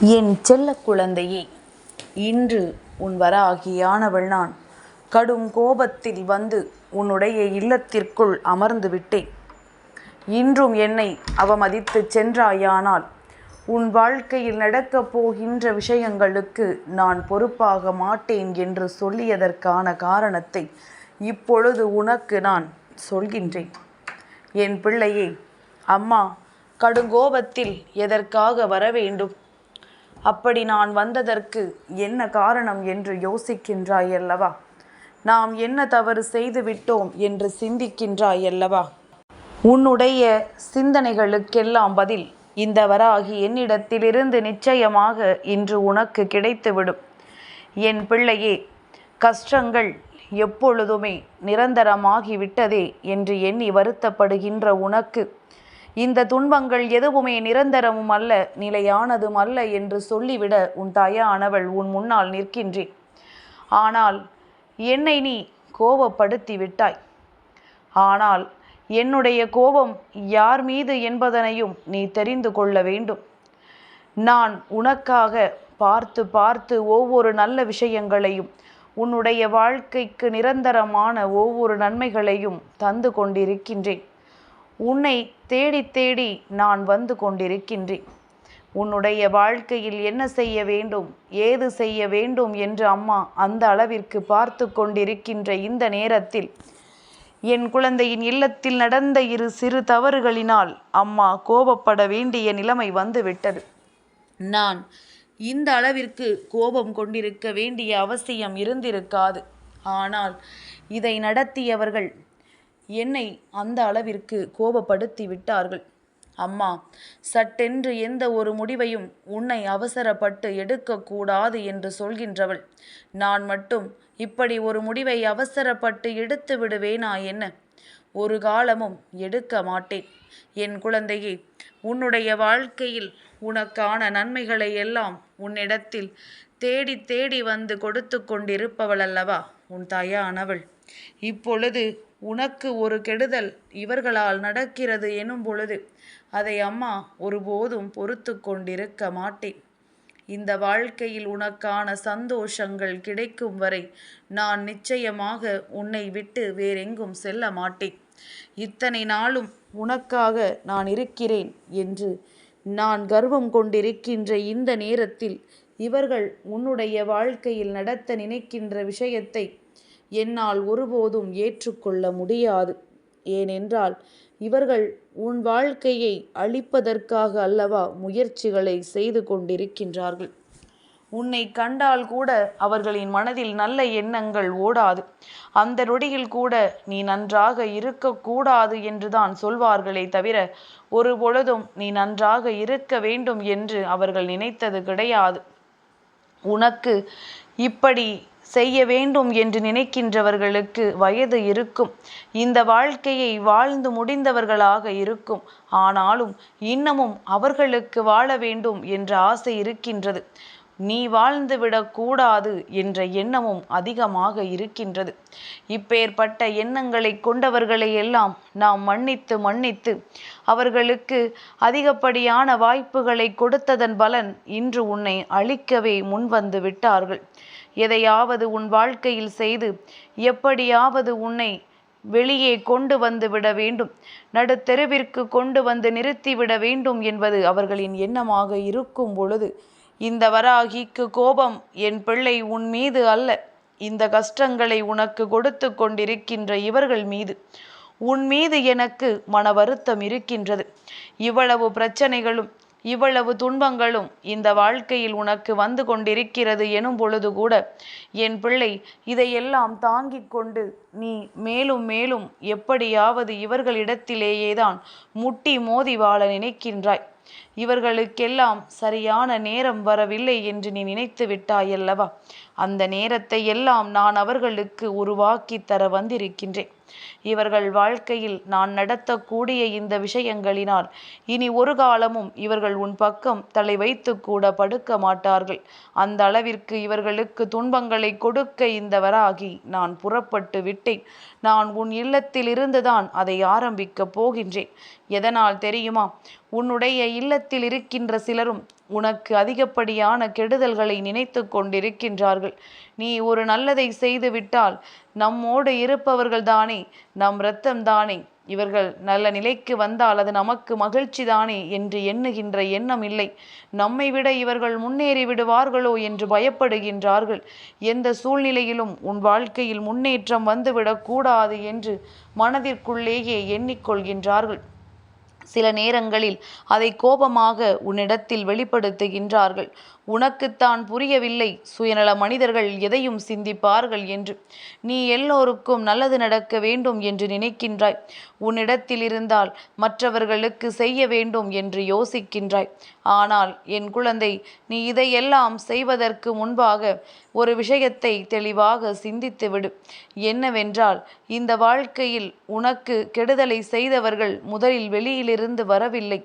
என் செல்ல குழந்தையே இன்று உன் வராகியானவள் நான். கடும் கோபத்தில் வந்து உன்னுடைய இல்லத்திற்குள் அமர்ந்து விட்டேன். இன்றும் என்னை அவமதித்து சென்றாயானால் உன் வாழ்க்கையில் நடக்கப் போகின்ற விஷயங்களுக்கு நான் பொறுப்பாக மாட்டேன் என்று சொல்லியதற்கான காரணத்தை இப்பொழுது உனக்கு நான் சொல்கின்றேன். என் பிள்ளையே அம்மா கடுங்கோபத்தில் எதற்காக வர வேண்டும் அப்படி நான் வந்ததற்கு என்ன காரணம் என்று யோசிக்கின்றாய் அல்லவா? நாம் என்ன தவறு செய்து விட்டோம் என்று சிந்திக்கின்றாய் அல்லவா? உன்னுடைய சிந்தனைகளுக்கெல்லாம் பதில் இந்த வராகி என்னிடத்திலிருந்து நிச்சயமாக இன்று உனக்கு கிடைத்துவிடும். என் பிள்ளையே கஷ்டங்கள் எப்பொழுதுமே நிரந்தரமாகி விட்டதே என்று எண்ணி வருத்தப்படுகின்ற உனக்கு இந்த துன்பங்கள் எதுவுமே நிரந்தரமும் அல்ல நிலையானதும் அல்ல என்று சொல்லிவிட உன் தாயானவள் உன் முன்னால் நிற்கின்றேன். ஆனால் என்னை நீ கோபப்படுத்தி விட்டாய் ஆனால் என்னுடைய கோபம் யார் மீது என்பதனையும் நீ தெரிந்து கொள்ள வேண்டும். நான் உனக்காக பார்த்து பார்த்து ஒவ்வொரு நல்ல விஷயங்களையும் உன்னுடைய வாழ்க்கைக்கு நிரந்தரமான ஒவ்வொரு நன்மைகளையும் தந்து கொண்டிருக்கின்றேன். உன்னை தேடி தேடி நான் வந்து கொண்டிருக்கின்றேன். உன்னுடைய வாழ்க்கையில் என்ன செய்ய வேண்டும் ஏது செய்ய வேண்டும் என்று அம்மா அந்த அளவிற்கு பார்த்து கொண்டிருக்கின்ற இந்த நேரத்தில் என் குழந்தையின் இல்லத்தில் நடந்த இரு சிறு தவறுகளினால் அம்மா கோபப்பட வேண்டிய நிலைமை வந்துவிட்டது. நான் இந்த அளவிற்கு கோபம் கொண்டிருக்க வேண்டிய அவசியம் இருந்திருக்காது. ஆனால் இதை நடத்தியவர்கள் என்னை அந்த அளவிற்கு கோபப்படுத்தி விட்டார்கள் அம்மா சட்டென்று எந்த ஒரு முடிவையும் உன்னை அவசரப்பட்டு எடுக்கக்கூடாது என்று சொல்கின்றவள். நான் மட்டும் இப்படி ஒரு முடிவை அவசரப்பட்டு எடுத்து விடுவேனா என்ன? ஒரு காலமும் எடுக்க மாட்டேன். என் குழந்தையே உன்னுடைய வாழ்க்கையில் உனக்கான நன்மைகளை எல்லாம் உன்னிடத்தில் தேடி தேடி வந்து கொடுத்து கொண்டிருப்பவள் அல்லவா? உன் தாயானவள். இப்பொழுது உனக்கு ஒரு கெடுதல் இவர்களால் நடக்கிறது எனும் பொழுது அதை அம்மா ஒருபோதும் பொறுத்து கொண்டிருக்க மாட்டேன். இந்த வாழ்க்கையில் உனக்கான சந்தோஷங்கள் கிடைக்கும் வரை நான் நிச்சயமாக உன்னை விட்டு வேறெங்கும் செல்ல மாட்டேன். இத்தனை நாளும் உனக்காக நான் இருக்கிறேன் என்று நான் கர்வம் கொண்டிருக்கின்ற இந்த நேரத்தில் இவர்கள் உன்னுடைய வாழ்க்கையில் நடத்த நினைக்கின்ற விஷயத்தை என்னால் ஒருபோதும் ஏற்றுக்கொள்ள முடியாது. ஏனென்றால் இவர்கள் உன் வாழ்க்கையை அழிப்பதற்காக அல்லவா முயற்சிகளை செய்து கொண்டிருக்கின்றார்கள். உன்னை கண்டால் கூட அவர்களின் மனதில் நல்ல எண்ணங்கள் ஓடாது. அந்த நொடியில் கூட நீ நன்றாக இருக்கக்கூடாது என்றுதான் சொல்வார்களே தவிர ஒரு பொழுதும் நீ நன்றாக இருக்க வேண்டும் என்று அவர்கள் நினைத்தது கிடையாது. உனக்கு இப்படி செய்ய வேண்டும் என்று நினைக்கின்றவர்களுக்கு வயது இருக்கும். இந்த வாழ்க்கையை வாழ்ந்து முடிந்தவர்களாக இருக்கும். ஆனாலும் இன்னமும் அவர்களுக்கு வாழ வேண்டும் என்ற ஆசை இருக்கின்றது. நீ வாழ்ந்துவிடக்கூடாது என்ற எண்ணமும் அதிகமாக இருக்கின்றது. இப்பேற்பட்ட எண்ணங்களை கொண்டவர்களை எல்லாம் நாம் மன்னித்து மன்னித்து அவர்களுக்கு அதிகப்படியான வாய்ப்புகளை கொடுத்ததன் பலன் இன்று உன்னை அழிக்கவே முன்வந்து விட்டார்கள். எதையாவது உன் வாழ்க்கையில் செய்து எப்படியாவது உன்னை வெளியே கொண்டு வந்து விட வேண்டும். நடுத்தெருவிற்கு கொண்டு வந்து நிறுத்திவிட வேண்டும் என்பது அவர்களின் எண்ணமாக இருக்கும் பொழுது இந்த வராகிக்கு கோபம் என் பிள்ளை உன் மீது அல்ல. இந்த கஷ்டங்களை உனக்கு கொடுத்து கொண்டிருக்கின்ற இவர்கள் மீது. உன் மீது எனக்கு மன வருத்தம் இருக்கின்றது. இவ்வளவு பிரச்சனைகளும் இவ்வளவு துன்பங்களும் இந்த வாழ்க்கையில் உனக்கு வந்து கொண்டிருக்கிறது எனும் பொழுது கூட என் பிள்ளை இதையெல்லாம் தாங்கிக் கொண்டு நீ மேலும் மேலும் எப்படியாவது இவர்களிடத்திலேயேதான் முட்டி மோதி வாழ நினைக்கின்றாய். இவர்களுக்கெல்லாம் சரியான நேரம் வரவில்லை என்று நீ நினைத்து விட்டாயல்லவா? அந்த நேரத்தை எல்லாம் நான் அவர்களுக்கு உருவாக்கி தர வந்திருக்கின்றேன். இவர்கள் வாழ்க்கையில் நான் நடத்தக்கூடிய இந்த விஷயங்களினால் இனி ஒரு காலமும் இவர்கள் உன் பக்கம் தலை வைத்து கூட படுக்க மாட்டார்கள். அந்த அளவிற்கு இவர்களுக்கு துன்பங்களை கொடுக்க இந்த வராகி நான் புறப்பட்டு விட்டேன். நான் உன் இல்லத்தில் இருந்துதான் அதை ஆரம்பிக்கப் போகின்றேன். எதனால் தெரியுமா? உன்னுடைய இல்லத்தில் இருக்கின்ற சிலரும் உனக்கு அதிகப்படியான கெடுதல்களை நினைத்து கொண்டிருக்கின்றார்கள். நீ ஒரு நல்லதை செய்து விட்டால் நம்மோடு இருப்பவர்கள் தானே நம் இரத்தம் தானே. இவர்கள் நல்ல நிலைக்கு வந்தால் அது நமக்கு மகிழ்ச்சி தானே என்று எண்ணுகின்ற எண்ணம் இல்லை. நம்மை விட இவர்கள் முன்னேறி விடுவார்களோ என்று பயப்படுகின்றார்கள். எந்த சூழ்நிலையிலும் உன் வாழ்க்கையில் முன்னேற்றம் வந்துவிடக்கூடாது என்று மனதிற்குள்ளேயே எண்ணிக்கொள்கின்றார்கள். சில நேரங்களில் அதை கோபமாக உன்னிடத்தில் வெளிப்படுத்துகின்றார்கள். உனக்குத்தான் புரியவில்லை. சுயநல மனிதர்கள் எதையும் சிந்திப்பார்கள் என்று. நீ எல்லோருக்கும் நல்லது நடக்க வேண்டும் என்று நினைக்கின்றாய். உன்னிடத்தில் இருந்தால் மற்றவர்களுக்கு செய்ய வேண்டும் என்று யோசிக்கின்றாய். ஆனால் என் குழந்தை நீ இதையெல்லாம் செய்வதற்கு முன்பாக ஒரு விஷயத்தை தெளிவாக சிந்தித்து விடு. என்னவென்றால் இந்த வாழ்க்கையில் உனக்கு கெடுதலை செய்தவர்கள் முதலில் வெளியிலிருந்து வரவில்லை.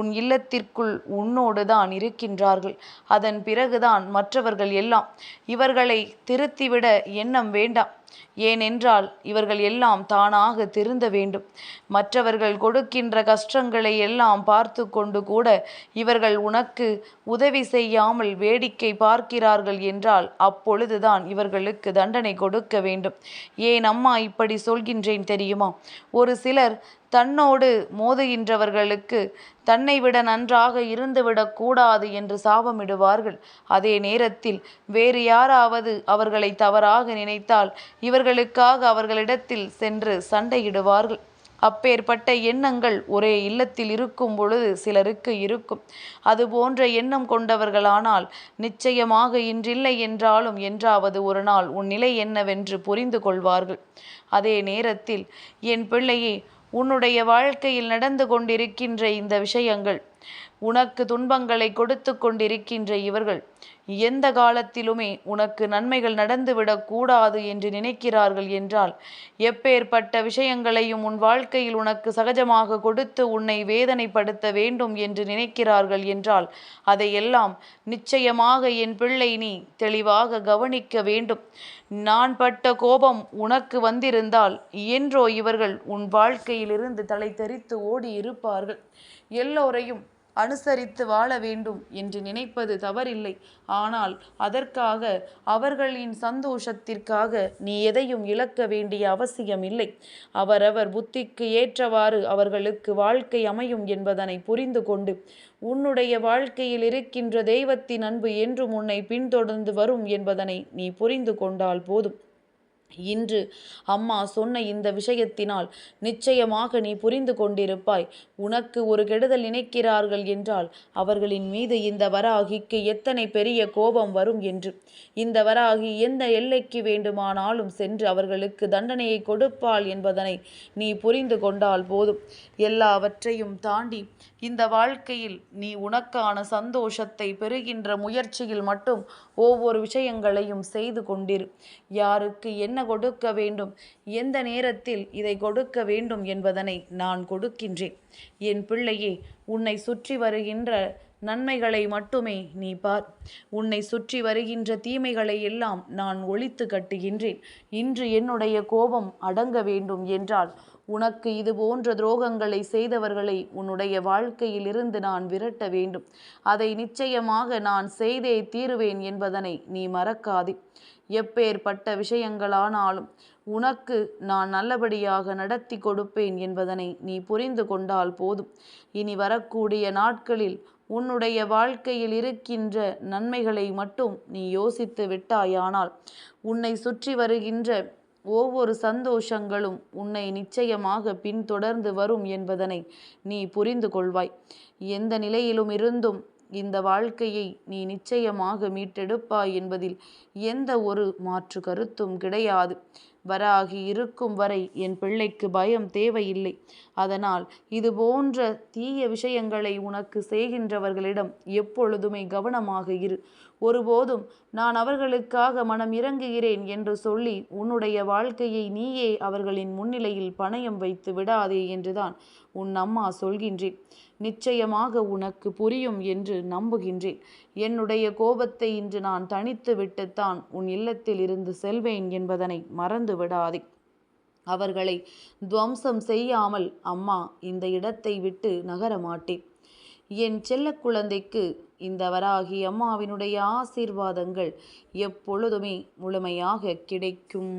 உன் இல்லத்திற்குள் உன்னோடு தான் இருக்கின்றார்கள். அதன் பிறகுதான் மற்றவர்கள் எல்லாம் இவர்களை திருத்திவிட எண்ணம் வேண்டாம். ஏனென்றால் இவர்கள் எல்லாம் தானாக திருந்த வேண்டும். மற்றவர்கள் கொடுக்கின்ற கஷ்டங்களை எல்லாம் பார்த்து கொண்டு கூட இவர்கள் உனக்கு உதவி செய்யாமல் வேடிக்கை பார்க்கிறார்கள் என்றால் அப்பொழுதுதான் இவர்களுக்கு தண்டனை கொடுக்க வேண்டும். ஏன் அம்மா இப்படி சொல்கின்றேன் தெரியுமா? ஒரு சிலர் தன்னோடு மோதுகின்றவர்களுக்கு தன்னை விட நன்றாக இருந்துவிடக்கூடாது என்று சாபமிடுவார்கள். அதே நேரத்தில் வேறு யாராவது அவர்களை தவறாக நினைத்தால் இவர்களுக்காக அவர்களிடத்தில் சென்று சண்டையிடுவார்கள். அப்பேற்பட்ட எண்ணங்கள் ஒரே இல்லத்தில் இருக்கும் பொழுது சிலருக்கு இருக்கும். அது போன்ற எண்ணம் கொண்டவர்களானால் நிச்சயமாக இன்றில்லை என்றாலும் என்றாவது ஒரு நாள் உன் நிலை என்னவென்று புரிந்து கொள்வார்கள். அதே நேரத்தில் என் பிள்ளையே உன்னுடைய வாழ்க்கையில் நடந்து கொண்டிருக்கின்ற இந்த விஷயங்கள் உனக்கு துன்பங்களை கொடுத்து கொண்டிருக்கின்ற இவர்கள் எந்த காலத்திலுமே உனக்கு நன்மைகள் நடந்துவிடக் கூடாது என்று நினைக்கிறார்கள் என்றால் எப்பேற்பட்ட விஷயங்களையும் உன் வாழ்க்கையில் உனக்கு சகஜமாக கொடுத்து உன்னை வேதனைப்படுத்த வேண்டும் என்று நினைக்கிறார்கள் என்றால் அதையெல்லாம் நிச்சயமாக என் பிள்ளை நீ தெளிவாக கவனிக்க வேண்டும். நான் பட்ட கோபம் உனக்கு வந்திருந்தால் என்றோ இவர்கள் உன் வாழ்க்கையிலிருந்து தலை தெரித்து ஓடி இருப்பார்கள் எல்லோரையும் அனுசரித்து வாழ வேண்டும் என்று நினைப்பது தவறில்லை. ஆனால் அதற்காக அவர்களின் சந்தோஷத்திற்காக நீ எதையும் இழக்க வேண்டிய அவசியம் இல்லை அவரவர் புத்திக்கு ஏற்றவாறு அவர்களுக்கு வாழ்க்கை அமையும் என்பதனை புரிந்து கொண்டு உன்னுடைய வாழ்க்கையில் இருக்கின்ற தெய்வத்தின் அன்பு என்றும் உன்னை பின்தொடர்ந்து வரும் என்பதனை நீ புரிந்து கொண்டால் போதும். இன்று அம்மா சொன்ன இந்த விஷயத்தினால் நிச்சயமாக நீ புரிந்து கொண்டிருப்பாய். உனக்கு ஒரு கெடுதல் நினைக்கிறார்கள் என்றால் அவர்களின் மீது இந்த வராகிக்கு எத்தனை பெரிய கோபம் வரும் என்று. இந்த வராகி எந்த எல்லைக்கு வேண்டுமானாலும் சென்று அவர்களுக்கு தண்டனையை கொடுப்பாள் என்பதனை நீ புரிந்து கொண்டால் போதும். எல்லாவற்றையும் தாண்டி இந்த வாழ்க்கையில் நீ உனக்கான சந்தோஷத்தை பெறுகின்ற முயற்சியில் மட்டும் ஒவ்வொரு விஷயங்களையும் செய்து கொண்டிரு. யாருக்கு என்ன கொடுக்க வேண்டும் எந்த நேரத்தில் இதை கொடுக்க வேண்டும் என்பதனை நான் கொடுக்கின்றேன். என் பிள்ளையே உன்னை சுற்றி வருகின்ற நன்மைகளை மட்டுமே நீ பார். உன்னை சுற்றி வருகின்ற தீமைகளை எல்லாம் நான் ஒழித்து கட்டுகின்றேன். இன்று என்னுடைய கோபம் அடங்க வேண்டும் என்றால் உனக்கு இது போன்ற துரோகங்களை செய்தவர்களை உன்னுடைய வாழ்க்கையில் இருந்து நான் விரட்ட வேண்டும். அதை நிச்சயமாக நான் செய்தே தீருவேன் என்பதனை நீ மறக்காதே. எப்பேற்பட்ட விஷயங்களானாலும் உனக்கு நான் நல்லபடியாக நடத்தி கொடுப்பேன் என்பதனை நீ புரிந்து கொண்டால் போதும். இனி வரக்கூடிய நாட்களில் உன்னுடைய வாழ்க்கையில் இருக்கின்ற நன்மைகளை மட்டும் நீ யோசித்து விட்டாயானால் உன்னை சுற்றி வருகின்ற ஒவ்வொரு சந்தோஷங்களும் உன்னை நிச்சயமாக பின்தொடர்ந்து வரும் என்பதனை நீ புரிந்து கொள்வாய். எந்த நிலையிலும் இருந்தும் இந்த வாழ்க்கையை நீ நிச்சயமாக மீட்டெடுப்பாய் என்பதில் எந்த ஒரு மாற்று கருத்தும் கிடையாது. வராகி இருக்கும் வரை என் பிள்ளைக்கு பயம் தேவையில்லை. அதனால் இது போன்ற தீய விஷயங்களை உனக்கு செய்கின்றவர்களிடம் எப்பொழுதுமே கவனமாக இரு. ஒருபோதும் நான் அவர்களுக்காக மனம் இறங்குகிறேன் என்று சொல்லி உன்னுடைய வாழ்க்கையை நீயே அவர்களின் முன்னிலையில் பணயம் வைத்து விடாதே என்றுதான் உன் அம்மா சொல்கின்றேன். நிச்சயமாக உனக்கு புரியும் என்று நம்புகின்றேன். என்னுடைய கோபத்தை இன்று நான் தனித்து விட்டுத்தான் உன் இல்லத்தில் இருந்து செல்வேன் என்பதனை மறந்து விடாதே. அவர்களை துவம்சம் செய்யாமல் அம்மா இந்த இடத்தை விட்டு நகர மாட்டேன் என் செல்ல குழந்தைக்கு இந்த வராகி அம்மாவினுடைய ஆசீர்வாதங்கள் எப்பொழுதுமே முழுமையாக கிடைக்கும்.